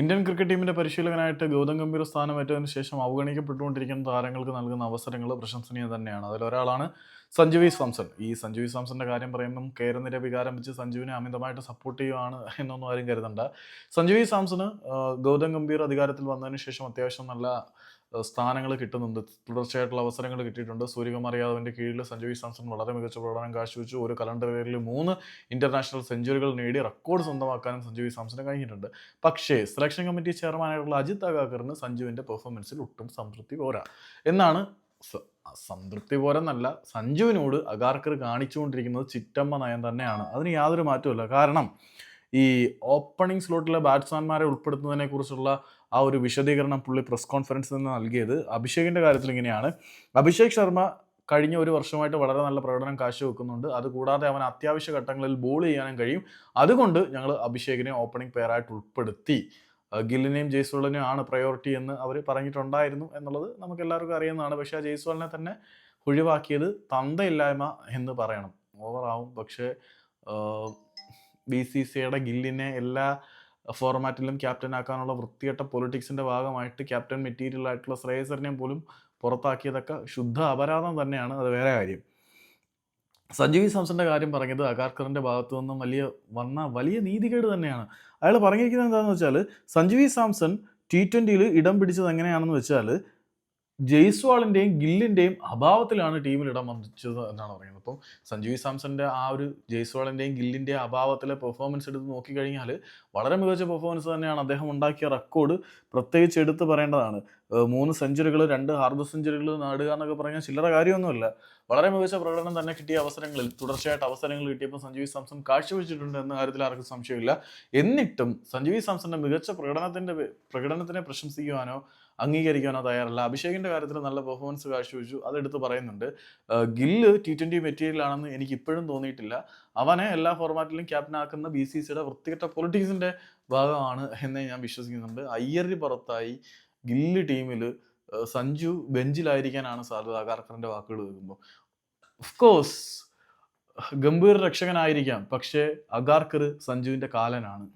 Indian cricket ടീമിന്റെ പരിശീലകനായിട്ട് ഗൗതം ഗംഭീർ സ്ഥാനമേറ്റതിനു ശേഷം അവഗണിക്കപ്പെട്ടുകൊണ്ടിരിക്കുന്ന താരങ്ങൾക്ക് നൽകുന്ന അവസരങ്ങൾ പ്രശംസനീയം തന്നെയാണ്. അതിലൊരാളാണ് സഞ്ജു വി. സാംസൺ. ഈ സഞ്ജു വി. സാംസന്റെ കാര്യം പറയുമ്പം കേരനിര വികാരം വെച്ച് സഞ്ജുവിനെ അമിതമായിട്ട് സപ്പോർട്ട് ചെയ്യുവാണ് എന്നൊന്നും ആരും കരുതണ്ട. സഞ്ജു വി. സാംസന് ഗൗതം ഗംഭീർ അധികാരത്തിൽ വന്നതിന് ശേഷം അത്യാവശ്യം നല്ല സ്ഥാനങ്ങൾ കിട്ടുന്നുണ്ട്. തുടർച്ചയായിട്ടുള്ള അവസരങ്ങൾ കിട്ടിയിട്ടുണ്ട്. സൂര്യകുമാർ യാദവിന്റെ കീഴിൽ സഞ്ജു വി സാംസൺ വളരെ മികച്ച പ്രകടനം കാഴ്ചവെച്ചു. ഒരു കലണ്ടർ ഇയറിൽ മൂന്ന് ഇന്റർനാഷണൽ സെഞ്ചുറികൾ നേടി റെക്കോർഡ് സ്വന്തമാക്കാനും സഞ്ജു വി സാംസന് കഴിഞ്ഞിട്ടുണ്ട്. പക്ഷേ സെലക്ഷൻ കമ്മിറ്റി ചെയർമാനായിട്ടുള്ള അജിത് അഗാക്കറിന് സഞ്ജുവിന്റെ പെർഫോമൻസിൽ ഒട്ടും സംതൃപ്തി പോരാ. എന്നാണ് സംതൃപ്തി പോരെന്നല്ല സഞ്ജുവിനോട് അഗാർക്കർ കാണിച്ചുകൊണ്ടിരിക്കുന്നത് ചിറ്റമ്മ നയം തന്നെയാണ്. അതിന് യാതൊരു മാറ്റവുമില്ല. കാരണം ഈ ഓപ്പണിംഗ് സ്ലോട്ടിലെ ബാറ്റ്സ്മാൻമാരെ ഉൾപ്പെടുത്തുന്നതിനെ കുറിച്ചുള്ള ആ ഒരു വിശദീകരണം പുള്ളി പ്രസ് കോൺഫറൻസിൽ നിന്ന് നൽകിയത് അഭിഷേകിന്റെ കാര്യത്തിൽ ഇങ്ങനെയാണ്. അഭിഷേക് ശർമ്മ കഴിഞ്ഞ ഒരു വർഷമായിട്ട് വളരെ നല്ല പ്രകടനം കാഴ്ചവെക്കുന്നുണ്ട് അതുകൂടാതെ അവൻ അത്യാവശ്യ ഘട്ടങ്ങളിൽ ബോൾ ചെയ്യാനും കഴിയും. അതുകൊണ്ട് ഞങ്ങൾ അഭിഷേകിനെ ഓപ്പണിംഗ് പെയറായിട്ട് ഉൾപ്പെടുത്തി. ഗില്ലിനെയും ജയ്സ്വാളിനെയും ആണ് പ്രയോറിറ്റി എന്ന് അവർ പറഞ്ഞിട്ടുണ്ടായിരുന്നു എന്നുള്ളത് നമുക്ക് എല്ലാവർക്കും അറിയുന്നതാണ്. പക്ഷേ ആ ജയ്സ്വാളിനെ തന്നെ ഒഴിവാക്കിയത് തന്തയില്ലായ്മ എന്ന് പറയണം. ഓവറാവും പക്ഷേ ബി സി സിയുടെ ഗില്ലിനെ എല്ലാ ഫോർമാറ്റിലും ക്യാപ്റ്റൻ ആക്കാനുള്ള വൃത്തികെട്ട പൊളിറ്റിക്സിന്റെ ഭാഗമായിട്ട് ക്യാപ്റ്റൻ മെറ്റീരിയൽ ആയിട്ടുള്ള ശ്രേയസറിനെയും പോലും പുറത്താക്കിയതൊക്കെ ശുദ്ധ അപരാധം തന്നെയാണ്. അത് വേറെ കാര്യം. സഞ്ജീവി സാംസന്റെ കാര്യം പറഞ്ഞത് അഗാർക്കറിന്റെ ഭാഗത്തു നിന്നും വലിയ വന്ന വലിയ നീതികേട് തന്നെയാണ്. അയാൾ പറഞ്ഞിരിക്കുന്നത് എന്താണെന്ന് വെച്ചാൽ സഞ്ജീവി സാംസൺ ടി ട്വന്റിയിൽ ഇടം പിടിച്ചത് എങ്ങനെയാണെന്ന് വെച്ചാൽ ജയ്സ്വാളിന്റെയും ഗില്ലിന്റെയും അഭാവത്തിലാണ് ടീമിൽ ഇടം വന്നിച്ചത് എന്നാണ് പറയുന്നത്. അപ്പം സഞ്ജീവി സാംസന്റെ ആ ഒരു ജയ്സ്വാളിന്റെയും ഗില്ലിന്റെയും അഭാവത്തിലെ പെർഫോമൻസ് എടുത്ത് നോക്കിക്കഴിഞ്ഞാൽ വളരെ മികച്ച പെർഫോമൻസ് തന്നെയാണ് അദ്ദേഹം ഉണ്ടാക്കിയ റെക്കോർഡ് പ്രത്യേകിച്ച് എടുത്ത് പറയേണ്ടതാണ്. മൂന്ന് സെഞ്ചുറികൾ രണ്ട് ഹാർബർ സെഞ്ചുറികൾ നേടുക എന്നൊക്കെ പറഞ്ഞാൽ ചില്ലറ കാര്യമൊന്നുമില്ല. വളരെ മികച്ച പ്രകടനം തന്നെ കിട്ടിയ അവസരങ്ങളിൽ തുടർച്ചയായിട്ട് അവസരങ്ങൾ കിട്ടിയപ്പോൾ സഞ്ജീവി സാംസൺ കാഴ്ചവെച്ചിട്ടുണ്ട് എന്ന കാര്യത്തിൽ ആർക്കും സംശയമില്ല. എന്നിട്ടും സഞ്ജീവി സാംസന്റെ മികച്ച പ്രകടനത്തിന്റെ പ്രകടനത്തിനെ പ്രശംസിക്കുവാനോ അംഗീകരിക്കാനോ തയ്യാറല്ല. അഭിഷേകിന്റെ കാര്യത്തിൽ നല്ല പെർഫോമൻസ് കാഴ്ചവെച്ചു. അതെടുത്ത് പറയുന്നുണ്ട്. ഗില്ല് ടി മെറ്റീരിയൽ ആണെന്ന് എനിക്ക് ഇപ്പോഴും തോന്നിയിട്ടില്ല. അവനെ എല്ലാ ഫോർമാറ്റിലും ക്യാപ്റ്റൻ ആക്കുന്ന ബി സി സിയുടെ വൃത്തികെട്ട പൊളിറ്റിക്സിന്റെ ഭാഗമാണ് എന്നേ ഞാൻ വിശ്വസിക്കുന്നുണ്ട്. അയ്യറി പുറത്തായി ഗില്ല് ടീമിൽ സഞ്ജു ബെഞ്ചിലായിരിക്കാനാണ് സാധ്യത അഗാർക്കറിന്റെ വാക്കുകൾ കേൾക്കുമ്പോൾ കോഴ്സ് ഗംഭീർ രക്ഷകനായിരിക്കാം പക്ഷേ അഗാർക്കർ സഞ്ജുവിന്റെ കാലനാണ്.